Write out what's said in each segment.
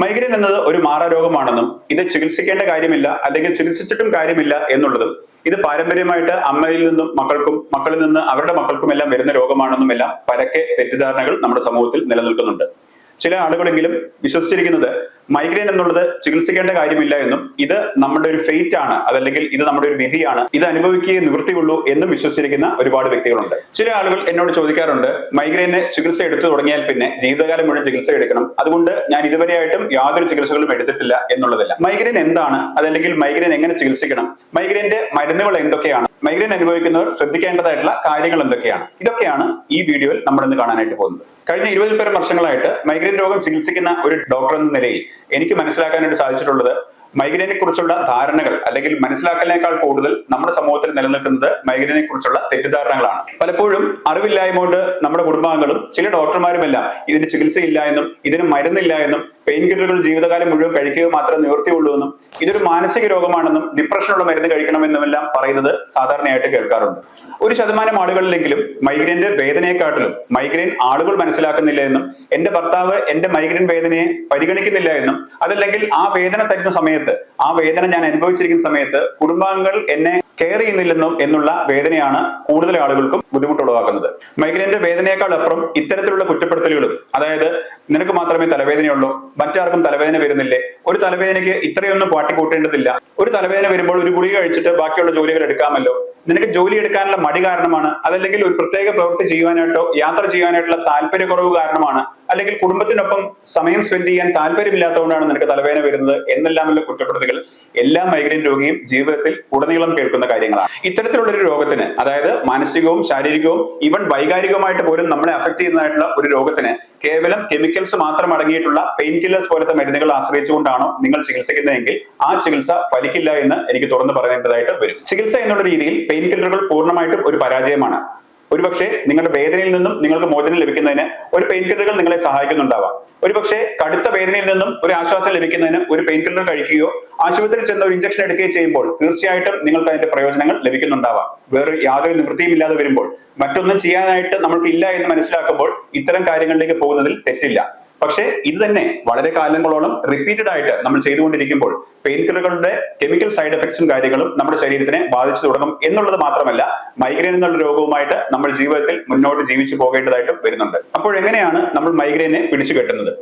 Migraine എന്നത് ഒരു മാറാരോഗമാണെന്നും ഇത് ചികിത്സിക്കേണ്ട കാര്യമില്ല അല്ലെങ്കിൽ ചികിത്സിച്ചിട്ടും കാര്യമില്ല എന്നുള്ളതും ഇത് പാരമ്പര്യമായിട്ട് അമ്മയിൽ നിന്നും മക്കൾക്കും മക്കളിൽ നിന്ന് അവരുടെ മക്കൾക്കും എല്ലാം വരുന്ന രോഗമാണെന്നും എല്ലാം പരക്കെ തെറ്റിദ്ധാരണകൾ നമ്മുടെ സമൂഹത്തിൽ നിലനിൽക്കുന്നുണ്ട്. ചില ആളുകളെങ്കിലും വിശ്വസിച്ചിരിക്കുന്നത് മൈഗ്രെയിൻ എന്നുള്ളത് ചികിത്സിക്കേണ്ട കാര്യമില്ല എന്നും ഇത് നമ്മുടെ ഒരു ഫെയ്റ്റ് ആണ്. അതല്ലെങ്കിൽ ഇത് നമ്മുടെ ഒരു വിധിയാണ്. ഇത് അനുഭവിക്കുകയേ നിവൃത്തിയുള്ളൂ എന്നും വിശ്വസിച്ചിരിക്കുന്ന ഒരുപാട് വ്യക്തികളുണ്ട്. ചില ആളുകൾ എന്നോട് ചോദിക്കാറുണ്ട് മൈഗ്രെയിന് ചികിത്സ എടുത്തു തുടങ്ങിയാൽ പിന്നെ ജീവിതകാലം മുഴുവൻ ചികിത്സ എടുക്കണം. അതുകൊണ്ട് ഞാൻ ഇതുവരെയായിട്ടും യാതൊരു ചികിത്സകളും എടുത്തിട്ടില്ല എന്നുള്ളതല്ല. മൈഗ്രെയിൻ എന്താണ്? അതല്ലെങ്കിൽ മൈഗ്രെയിൻ എങ്ങനെ ചികിത്സിക്കണം? മൈഗ്രെയിന്റെ മരുന്നുകൾ എന്തൊക്കെയാണ്? മൈഗ്രെയിൻ അനുഭവിക്കുന്നവർ ശ്രദ്ധിക്കേണ്ടതായിട്ടുള്ള കാര്യങ്ങൾ എന്തൊക്കെയാണ്? ഇതൊക്കെയാണ് ഈ വീഡിയോയിൽ നമ്മൾ ഇന്ന് കാണാനായിട്ട് പോകുന്നത്. കഴിഞ്ഞ ഇരുപതിൽ പേർ വർഷങ്ങളായിട്ട് മൈഗ്രെയിൻ രോഗം ചികിത്സിക്കുന്ന ഒരു ഡോക്ടർ എന്ന നിലയിൽ എനിക്ക് മനസ്സിലാക്കാനായിട്ട് സാധിച്ചിട്ടുള്ളത് മൈഗ്രൈനെ കുറിച്ചുള്ള ധാരണകൾ അല്ലെങ്കിൽ മനസ്സിലാക്കലിനേക്കാൾ കൂടുതൽ നമ്മുടെ സമൂഹത്തിൽ നിലനിൽക്കുന്നത് മൈഗ്രൈനെ കുറിച്ചുള്ള തെറ്റിദ്ധാരണകളാണ്. പലപ്പോഴും അറിവില്ലായ്മ കൊണ്ട് നമ്മുടെ കുടുംബാംഗങ്ങളും ചില ഡോക്ടർമാരുമെല്ലാം ഇതിന് ചികിത്സയില്ല എന്നും ഇതിന് മരുന്നില്ല എന്നും പെയിൻ കില്ലറുകൾ ജീവിതകാലം മുഴുവൻ കഴിക്കുക മാത്രമേ നിവൃത്തിയുള്ളൂ എന്നും ഇതൊരു മാനസിക രോഗമാണെന്നും ഡിപ്രഷനുള്ള മരുന്ന് കഴിക്കണമെന്നുമെല്ലാം പറയുന്നത് സാധാരണയായിട്ട് കേൾക്കാറുണ്ട്. ഒരു ശതമാനം ആളുകളിലെങ്കിലും മൈഗ്രെയിന്റെ വേദനയെക്കാട്ടിലും മൈഗ്രെയിൻ ആളുകൾ മനസ്സിലാക്കുന്നില്ല എന്നും എന്റെ ഭർത്താവ് എന്റെ മൈഗ്രെയിൻ വേദനയെ പരിഗണിക്കുന്നില്ല എന്നും അതല്ലെങ്കിൽ ആ വേദന തരുന്ന സമയത്ത് ആ വേദന ഞാൻ അനുഭവിച്ചിരിക്കുന്ന സമയത്ത് കുടുംബാംഗങ്ങൾ എന്നെ കെയർ ചെയ്യുന്നില്ലെന്നും എന്നുള്ള വേദനയാണ് കൂടുതൽ ആളുകൾക്കും ബുദ്ധിമുട്ടുളവാക്കുന്നത്. മൈഗ്രൈന്റെ വേദനയേക്കാൾ അപ്പുറം ഇത്തരത്തിലുള്ള കുറ്റപ്പെടുത്തലുകളും അതായത് നിനക്ക് മാത്രമേ തലവേദനയുള്ളൂ മറ്റാർക്കും തലവേദന വരുന്നില്ലേ ഒരു തലവേദനയ്ക്ക് ഇത്രയൊന്നും പാട്ടിക്കൂട്ടേണ്ടതില്ല ഒരു തലവേദന വരുമ്പോൾ ഒരു ഗുളിക കഴിച്ചിട്ട് ബാക്കിയുള്ള ജോലികൾ എടുക്കാമല്ലോ നിനക്ക് ജോലി എടുക്കാനുള്ള മടി കാരണമാണ് അതല്ലെങ്കിൽ ഒരു പ്രത്യേക പ്രവൃത്തി ചെയ്യുവാനായിട്ടോ യാത്ര ചെയ്യാനായിട്ടുള്ള താല്പര്യക്കുറവ് കാരണമാണ് അല്ലെങ്കിൽ കുടുംബത്തിനൊപ്പം സമയം സ്പെൻഡ് ചെയ്യാൻ താല്പര്യമില്ലാത്തതുകൊണ്ടാണ് നിനക്ക് തലവേദന വരുന്നത് എന്നെല്ലാമുള്ള കുറ്റപ്പെടുത്തലുകൾ. എല്ലാ മൈഗ്രെയിൻ രോഗിയും ജീവിതത്തിൽ ഉടനീളം കേൾക്കുന്ന കാര്യങ്ങളാണ്. ഇത്തരത്തിലുള്ള ഒരു രോഗത്തിന് അതായത് മാനസികവും ശാരീരികവും ഈവൻ വൈകാരികമായിട്ട് പോലും നമ്മളെ അഫക്ട് ചെയ്യുന്നതായിട്ടുള്ള ഒരു രോഗത്തിന് കേവലം കെമിക്കൽസ് മാത്രം അടങ്ങിയിട്ടുള്ള പെയിൻ കില്ലേഴ്സ് പോലത്തെ മരുന്നുകൾ ആശ്രയിച്ചുകൊണ്ടാണോ നിങ്ങൾ ചികിത്സിക്കുന്നതെങ്കിൽ ആ ചികിത്സ ഫലിക്കില്ല എന്ന് എനിക്ക് തുറന്നു പറയേണ്ടതായിട്ട് വരും. ചികിത്സ എന്നുള്ള രീതിയിൽ പെയിൻ കില്ലറുകൾ പൂർണമായിട്ടും ഒരു പരാജയമാണ്. ഒരുപക്ഷെ നിങ്ങളുടെ വേദനയിൽ നിന്നും നിങ്ങൾക്ക് മോചനം ലഭിക്കുന്നതിന് ഒരു പെയിൻ കില്ലറുകൾ നിങ്ങളെ സഹായിക്കുന്നുണ്ടാവാം. ഒരുപക്ഷെ കടുത്ത വേദനയിൽ നിന്നും ഒരു ആശ്വാസം ലഭിക്കുന്നതിന് ഒരു പെയിൻ കില്ലർ കഴിക്കുകയോ ആശുപത്രിയിൽ ചെന്ന് ഒരു ഇഞ്ചക്ഷൻ എടുക്കുകയോ ചെയ്യുമ്പോൾ തീർച്ചയായിട്ടും നിങ്ങൾക്ക് അതിന്റെ പ്രയോജനങ്ങൾ ലഭിക്കുന്നുണ്ടാവാം. വേറെ യാതൊരു നിവൃത്തിയും ഇല്ലാതെ വരുമ്പോൾ മറ്റൊന്നും ചെയ്യാനായിട്ട് നമ്മൾക്ക് ഇല്ല എന്ന് മനസ്സിലാക്കുമ്പോൾ ഇത്തരം കാര്യങ്ങളിലേക്ക് പോകുന്നതിൽ തെറ്റില്ല. പക്ഷേ ഇത് തന്നെ വളരെ കാലങ്ങളോളം റിപ്പീറ്റഡ് ആയിട്ട് നമ്മൾ ചെയ്തുകൊണ്ടിരിക്കുമ്പോൾ പെയിൻ കില്ലറുകളുടെ കെമിക്കൽ സൈഡ് എഫക്ട്സും കാര്യങ്ങളും നമ്മുടെ ശരീരത്തിനെ ബാധിച്ചു തുടങ്ങും എന്നുള്ളത് മാത്രമല്ല മൈഗ്രെയിൻ എന്നുള്ള രോഗവുമായിട്ട് നമ്മൾ ജീവിതത്തിൽ മുന്നോട്ട് ജീവിച്ചു പോകേണ്ടതായിട്ടും വരുന്നുണ്ട്. അപ്പോൾ എങ്ങനെയാണ് നമ്മൾ മൈഗ്രെയിനെ പിടിച്ചു കെട്ടുന്നത്?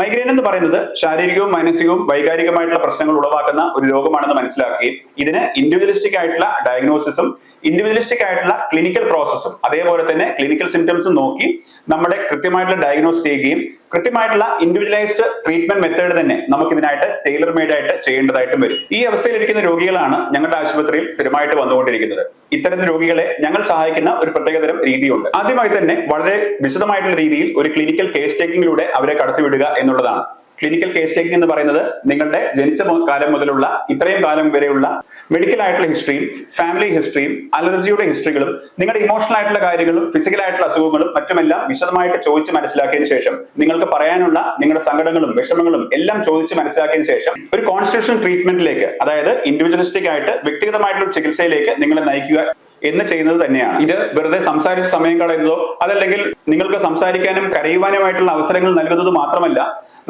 മൈഗ്രെയിൻ എന്ന് പറയുന്നത് ശാരീരികവും മാനസികവും വൈകാരികമായിട്ടുള്ള പ്രശ്നങ്ങൾ ഉളവാക്കുന്ന ഒരു രോഗമാണെന്ന് മനസ്സിലാക്കുകയും ഇതിന് ഇൻഡിവിജ്വലിസ്റ്റിക് ആയിട്ടുള്ള ഡയഗ്നോസിസും ഇൻഡിവിജ്വലിസ്റ്റിക് ആയിട്ടുള്ള ക്ലിനിക്കൽ പ്രോസസ്സും അതേപോലെ തന്നെ ക്ലിനിക്കൽ സിംറ്റംസും നോക്കി നമ്മുടെ കൃത്യമായിട്ടുള്ള ഡയഗ്നോസ് ചെയ്യുകയും കൃത്യമായിട്ടുള്ള ഇൻഡിവിജ്വലൈസ്ഡ് ട്രീറ്റ്മെന്റ് മെത്തേഡ് തന്നെ നമുക്ക് ഇതിനായിട്ട് ടൈലർ മെയ്ഡ് ആയിട്ട് ചെയ്യേണ്ടതായിട്ടും വരും. ഈ അവസ്ഥയിലിരിക്കുന്ന രോഗികളാണ് ഞങ്ങളുടെ ആശുപത്രിയിൽ സ്ഥിരമായിട്ട് വന്നുകൊണ്ടിരിക്കുന്നത്. ഇത്തരം രോഗികളെ ഞങ്ങൾ സഹായിക്കുന്ന ഒരു പ്രത്യേകതരം രീതിയുണ്ട്. ആദ്യമായി തന്നെ വളരെ വിശദമായിട്ടുള്ള രീതിയിൽ ഒരു ക്ലിനിക്കൽ കേസ് ടേക്കിങ്ങിലൂടെ അവരെ കടത്തിവിടുക എന്നുള്ളതാണ്. ക്ലിനിക്കൽ കേസ് ടേക്കിംഗ് എന്ന് പറയുന്നത് നിങ്ങളുടെ ജനിച്ച കാലം മുതലുള്ള ഇത്രയും കാലം വരെയുള്ള മെഡിക്കൽ ആയിട്ടുള്ള ഹിസ്റ്ററിയും ഫാമിലി ഹിസ്റ്ററിയും അലർജിയുടെ ഹിസ്റ്ററികളും നിങ്ങളുടെ ഇമോഷണൽ ആയിട്ടുള്ള കാര്യങ്ങളും ഫിസിക്കൽ ആയിട്ടുള്ള അസുഖങ്ങളും മറ്റുമെല്ലാം വിശദമായിട്ട് ചോദിച്ച് മനസ്സിലാക്കിയതിനു ശേഷം നിങ്ങൾക്ക് പറയാനുള്ള നിങ്ങളുടെ സങ്കടങ്ങളും വിഷമങ്ങളും എല്ലാം ചോദിച്ച് മനസ്സിലാക്കിയതിനു ശേഷം ഒരു കോൺസ്റ്റിറ്റ്യൂഷണൽ ട്രീറ്റ്മെന്റിലേക്ക് അതായത് ഇൻഡിവിജ്വലിസ്റ്റിക് ആയിട്ട് വ്യക്തിഗതമായിട്ടുള്ള ചികിത്സയിലേക്ക് നിങ്ങളെ നയിക്കുക എന്ന് ചെയ്യുന്നത് തന്നെയാണ്. ഇത് വെറുതെ സംസാരിച്ച് സമയം കളയുന്നതോ അതല്ലെങ്കിൽ നിങ്ങൾക്ക് സംസാരിക്കാനും കരയുവാനുമായിട്ടുള്ള അവസരങ്ങൾ നൽകുന്നത് മാത്രമല്ല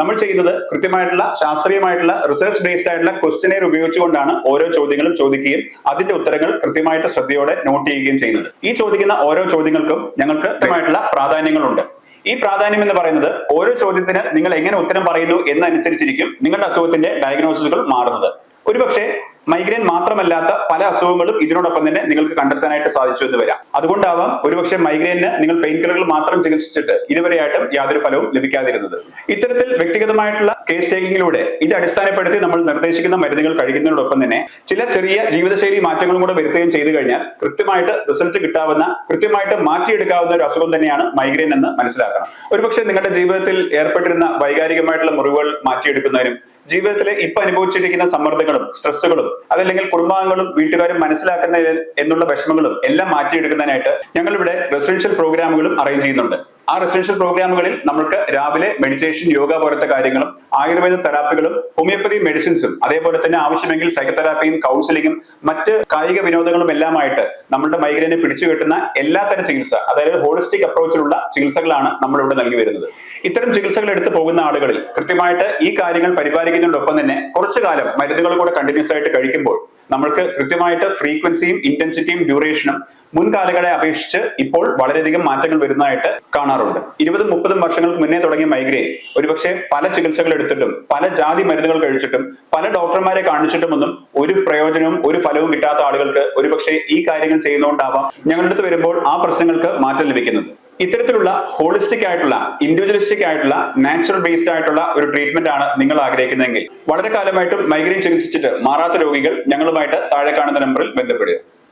നമ്മൾ ചെയ്യുന്നത് കൃത്യമായിട്ടുള്ള ശാസ്ത്രീയമായിട്ടുള്ള റിസർച്ച് ബേസ്ഡ് ആയിട്ടുള്ള ക്വസ്റ്റിനെയർ ഉപയോഗിച്ചുകൊണ്ടാണ് ഓരോ ചോദ്യങ്ങളും ചോദിക്കുകയും അതിന്റെ ഉത്തരങ്ങൾ കൃത്യമായിട്ട് ശ്രദ്ധയോടെ നോട്ട് ചെയ്യുകയും ചെയ്യുന്നത്. ഈ ചോദിക്കുന്ന ഓരോ ചോദ്യങ്ങൾക്കും ഞങ്ങൾക്ക് കൃത്യമായിട്ടുള്ള പ്രാധാന്യങ്ങളുണ്ട്. ഈ പ്രാധാന്യം എന്ന് പറയുന്നത് ഓരോ ചോദ്യത്തിന് നിങ്ങൾ എങ്ങനെ ഉത്തരം പറയുന്നു എന്നനുസരിച്ചിരിക്കും നിങ്ങളുടെ അസുഖത്തിന്റെ ഡയഗ്നോസിസുകൾ മാറുന്നത്. ഒരുപക്ഷെ മൈഗ്രെയിൻ മാത്രമല്ലാത്ത പല അസുഖങ്ങളും ഇതിനോടൊപ്പം തന്നെ നിങ്ങൾക്ക് കണ്ടെത്താനായിട്ട് സാധിച്ചു എന്ന് വരാം. അതുകൊണ്ടാവാം ഒരുപക്ഷെ മൈഗ്രെയിന് നിങ്ങൾ പെയിൻ കില്ലറുകൾ മാത്രം ചികിത്സിച്ചിട്ട് ഇതുവരെയായിട്ടും യാതൊരു ഫലവും ലഭിക്കാതിരുന്നത്. ഇത്തരത്തിൽ വ്യക്തിഗതമായിട്ടുള്ള കേസ് ടേക്കിങ്ങിലൂടെ ഇത് അടിസ്ഥാനപ്പെടുത്തി നമ്മൾ നിർദ്ദേശിക്കുന്ന മരുന്നുകൾ കഴിക്കുന്നതിനോടൊപ്പം തന്നെ ചില ചെറിയ ജീവിതശൈലി മാറ്റങ്ങളും കൂടെ വരുത്തുകയും ചെയ്തു കഴിഞ്ഞാൽ കൃത്യമായിട്ട് റിസൾട്ട് കിട്ടാവുന്ന കൃത്യമായിട്ട് മാറ്റിയെടുക്കാവുന്ന ഒരു അസുഖം തന്നെയാണ് മൈഗ്രെയിൻ എന്ന് മനസ്സിലാക്കണം. ഒരുപക്ഷെ നിങ്ങളുടെ ജീവിതത്തിൽ ഏർപ്പെട്ടിരുന്ന വൈകാരികമായിട്ടുള്ള മുറിവുകൾ മാറ്റിയെടുക്കുന്നതിനും ജീവിതത്തിലെ ഇപ്പൊ അനുഭവിച്ചിരിക്കുന്ന സമ്മർദ്ദങ്ങളും സ്ട്രെസ്സുകളും അതല്ലെങ്കിൽ കുടുംബാംഗങ്ങളും വീട്ടുകാരും മനസ്സിലാക്കുന്ന എന്നുള്ള വിഷമങ്ങളും എല്ലാം മാറ്റിയെടുക്കുന്നതിനായിട്ട് ഞങ്ങളിവിടെ റെസിഡൻഷ്യൽ പ്രോഗ്രാമുകളും അറേഞ്ച് ചെയ്യുന്നുണ്ട്. ആ റെസിഡൻഷ്യൽ പ്രോഗ്രാമുകളിൽ നമ്മൾക്ക് രാവിലെ മെഡിറ്റേഷൻ യോഗ പോലത്തെ കാര്യങ്ങളും ആയുർവേദ തെറാപ്പികളും ഹോമിയോപ്പതി മെഡിസിൻസും അതേപോലെ തന്നെ ആവശ്യമെങ്കിൽ സൈക്കോതെറാപ്പിയും കൗൺസിലിങ്ങും മറ്റ് കായിക വിനോദങ്ങളും എല്ലാമായിട്ട് നമ്മുടെ മൈഗ്രൈനെ പിടിച്ചു കെട്ടുന്ന എല്ലാത്തരം ചികിത്സ അതായത് ഹോളിസ്റ്റിക് അപ്രോച്ചിലുള്ള ചികിത്സകളാണ് നമ്മളിവിടെ നൽകി വരുന്നത്. ഇത്തരം ചികിത്സകൾ എടുത്തു പോകുന്ന ആളുകളിൽ കൃത്യമായിട്ട് ഈ കാര്യങ്ങൾ പരിപാലിക്കുന്നതിനോടൊപ്പം തന്നെ കുറച്ചു കാലം മരുന്നുകൾ കൂടെ കണ്ടിന്യൂസ് ആയിട്ട് കഴിക്കുമ്പോൾ നമ്മൾക്ക് കൃത്യമായിട്ട് ഫ്രീക്വൻസിയും ഇന്റൻസിറ്റിയും ഡ്യൂറേഷനും മുൻകാലങ്ങളെ അപേക്ഷിച്ച് ഇപ്പോൾ വളരെയധികം മാറ്റങ്ങൾ വരുന്നതായിട്ട് കാണാറുണ്ട്. ഇരുപതും മുപ്പതും വർഷങ്ങൾക്ക് മുന്നേ തുടങ്ങിയ മൈഗ്രെയിൻ ഒരുപക്ഷെ പല ചികിത്സകൾ എടുത്തിട്ടും പല ജാതി മരുന്നുകൾ കഴിച്ചിട്ടും പല ഡോക്ടർമാരെ കാണിച്ചിട്ടുമൊന്നും ഒരു പ്രയോജനവും ഒരു ഫലവും കിട്ടാത്ത ആളുകൾക്ക് ഒരുപക്ഷെ ഈ കാര്യങ്ങൾ ചെയ്യുന്നതുകൊണ്ടാവാം ഞങ്ങളുടെ അടുത്ത് വരുമ്പോൾ ആ പ്രശ്നങ്ങൾക്ക് മാറ്റം ലഭിക്കുന്നത്. ഇത്തരത്തിലുള്ള ഹോളിസ്റ്റിക് ആയിട്ടുള്ള ഇൻഡിവിജ്വലിസ്റ്റിക് ആയിട്ടുള്ള നാച്ചുറൽ ബേസ്ഡ് ആയിട്ടുള്ള ഒരു ട്രീറ്റ്മെന്റ് ആണ് നിങ്ങൾ ആഗ്രഹിക്കുന്നതെങ്കിൽ. വളരെ കാലമായിട്ടും മൈഗ്രെയിൻ ചികിത്സിച്ചിട്ട് മാറാത്ത രോഗികൾ ഞങ്ങളുമായിട്ട് താഴെ കാണുന്ന നമ്പറിൽ ബന്ധപ്പെടുക.